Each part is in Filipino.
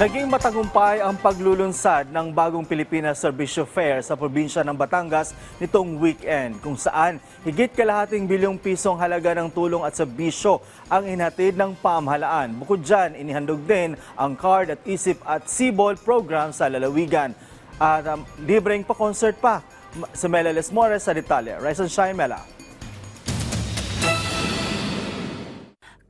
Naging matagumpay ang paglulunsad ng bagong Pilipinas Servisyo Fair sa probinsya ng Batangas nitong weekend kung saan higit kalahating bilyong pisong halaga ng tulong at serbisyo ang inhatid ng pamahalaan. Bukod dyan, inihandog din ang card at isip at Sibol program sa lalawigan. At um, libreng pa-concert pa. Sa Mela Les Mores sa detalye. Rise and Shine, Mela.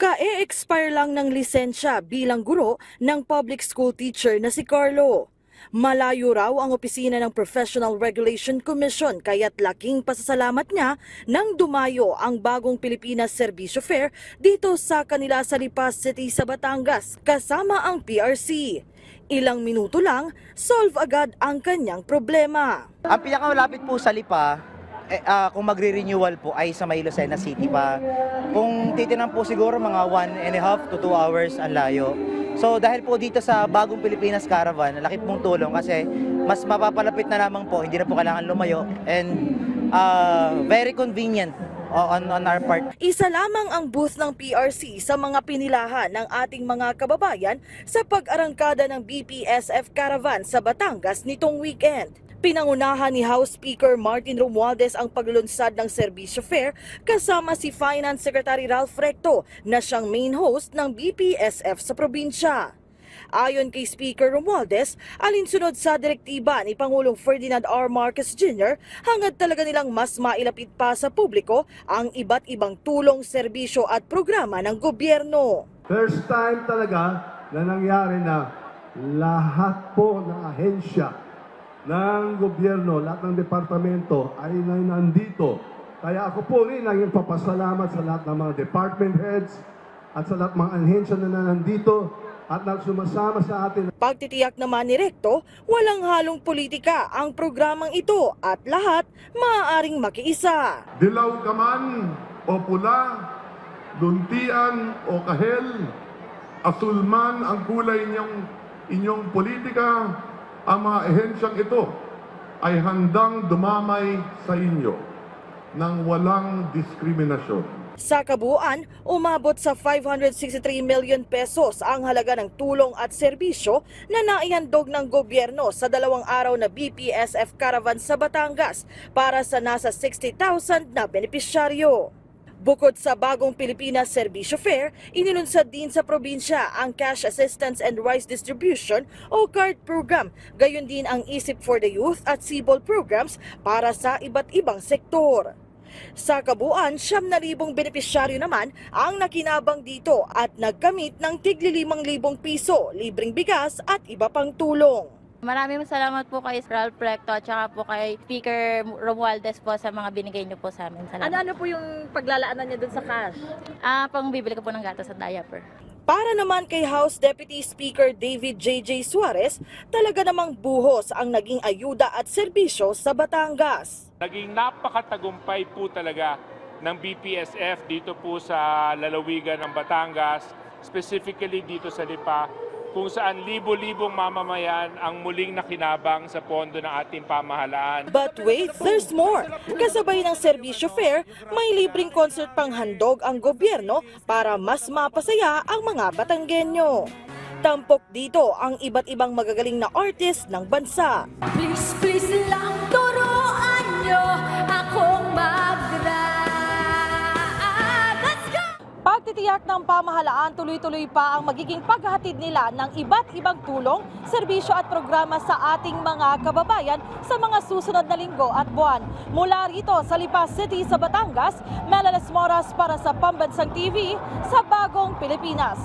Ka-e-expire lang ng lisensya bilang guro ng public school teacher na si Carlo. Malayo raw ang opisina ng Professional Regulation Commission kaya't laking pasasalamat niya nang dumayo ang bagong Pilipinas Servisyo Fair dito sa kanila sa Lipas City sa Batangas kasama ang PRC. Ilang minuto lang, solve agad ang kanyang problema. Ang pinakamalapit po sa Lipa, eh, ah, kung magre-renewal po ay sa May Lucena City pa. Kung titinan po siguro mga one and a half to two hours ang layo. So dahil po dito sa bagong Pilipinas Caravan, laki pong tulong kasi mas mapapalapit na lamang po, hindi na po kailangan lumayo and ah, very convenient on, on our part. Isa lamang ang booth ng PRC sa mga pinilahan ng ating mga kababayan sa pag-arangkada ng BPSF Caravan sa Batangas nitong weekend. Pinangunahan ni House Speaker Martin Romualdez ang paglulunsad ng Serbisyo Fair kasama si Finance Secretary Ralph Recto na siyang main host ng BPSF sa probinsya. Ayon kay Speaker Romualdez, alinsunod sa direktiba ni Pangulong Ferdinand R. Marcos Jr., hangad talaga nilang mas mailapit pa sa publiko ang iba't ibang tulong, serbisyo at programa ng gobyerno. First time talaga na nangyari na lahat po ng ahensya ng gobyerno, lahat ng departamento ay na nandito. Kaya ako po rin ang papasalamat sa lahat ng mga department heads at sa lahat mga ahensya na nandito at na sumasama sa atin Pagtitiyak naman ni Recto, walang halong politika ang programang ito at lahat maaaring makiisa. Dilaw ka man o pula, luntian o kahel, asul man ang kulay niyong inyong politika, ang mga ehensyang ito ay handang dumamay sa inyo ng walang diskriminasyon. Sa kabuuan, umabot sa 563 million pesos ang halaga ng tulong at serbisyo na naihandog ng gobyerno sa dalawang araw na BPSF Caravan sa Batangas para sa nasa 60,000 na benepisyaryo. Bukod sa bagong Pilipinas Serbisyo Fair, inilunsad din sa probinsya ang Cash Assistance and Rice Distribution o CARD program, gayon din ang Isip for the Youth at Sibol programs para sa iba't ibang sektor. Sa kabuuan, siyam na libong benepisyaryo naman ang nakinabang dito at nagkamit ng tigli limang libong piso, libreng bigas at iba pang tulong. Maraming salamat po kay Ralph Recto at saka po kay Speaker Romualdez po sa mga binigay niyo po sa amin. Salamat. Ano-ano po yung paglalaanan niya dun sa cash? Ah, pang bibili ko po ng gatas at diaper. Para naman kay House Deputy Speaker David J.J. Suarez, talaga namang buhos ang naging ayuda at serbisyo sa Batangas. Naging napakatagumpay po talaga ng BPSF dito po sa lalawigan ng Batangas, specifically dito sa Lipa, kung saan libo-libong mamamayan ang muling nakinabang sa pondo ng ating pamahalaan. But wait, there's more. Kasabay ng serbisyo fair, may libreng concert pang handog ang gobyerno para mas mapasaya ang mga Batanggenyo. Tampok dito ang iba't ibang magagaling na artist ng bansa. Please, please lang pamahalaan, tuloy-tuloy pa ang magiging paghahatid nila ng iba't ibang tulong, serbisyo at programa sa ating mga kababayan sa mga susunod na linggo at buwan. Mula rito sa Lipas City sa Batangas, Melales Moras para sa Pambansang TV sa Bagong Pilipinas.